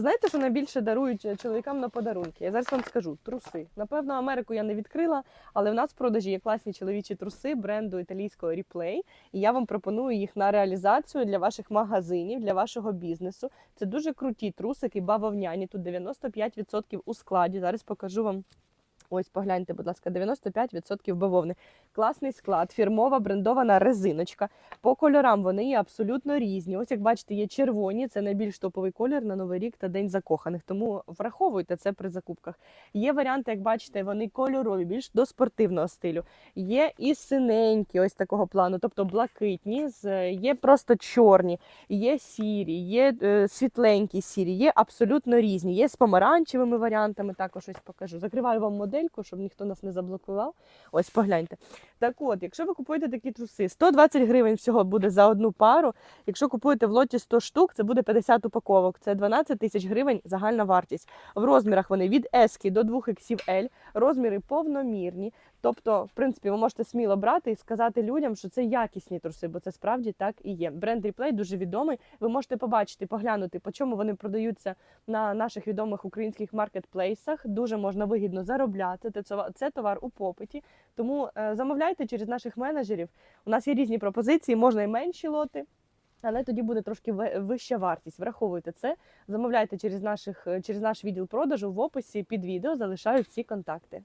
Знаєте, що найбільше дарують е, чоловікам на подарунки? Я зараз вам скажу труси. Напевно, Америку я не відкрила, але в нас в продажі є класні чоловічі труси бренду італійського Replay. І я вам пропоную їх на реалізацію для ваших магазинів, для вашого бізнесу. Це дуже круті трусики, бавовняні. Тут 95% у складі. Зараз покажу вам. Ось, погляньте, будь ласка, 95% бавовни. Класний склад, фірмова брендована резиночка. По кольорам вони є абсолютно різні. Ось як бачите, є червоні, це найбільш топовий колір на Новий рік та День закоханих. Тому враховуйте це при закупках. Є варіанти, як бачите, вони кольорові, більш до спортивного стилю. Є і синенькі, ось такого плану, тобто блакитні, є просто чорні, є сірі, є е, світленькі сірі, є абсолютно різні. Є з помаранчевими варіантами. Також ось покажу. Закриваю вам модельку, щоб ніхто нас не заблокував. Ось погляньте. Так от, якщо ви купуєте такі труси, 120 гривень всього буде за одну пару. Якщо купуєте в лоті 100 штук, це буде 50 упаковок. Це 12 тисяч гривень загальна вартість. В розмірах вони від S до 2XL, розміри повномірні. Тобто, в принципі, ви можете сміло брати і сказати людям, що це якісні труси, бо це справді так і є. Бренд Replay дуже відомий. Ви можете побачити, поглянути, по чому вони продаються на наших відомих українських маркетплейсах. Дуже можна вигідно заробляти. Це товар у попиті. Тому е, замовляйте через наших менеджерів. У нас є різні пропозиції, можна і менші лоти. Але тоді буде трошки ви- вища вартість. Враховуйте це. Замовляйте через наших через наш відділ продажу в описі під відео залишаю всі контакти.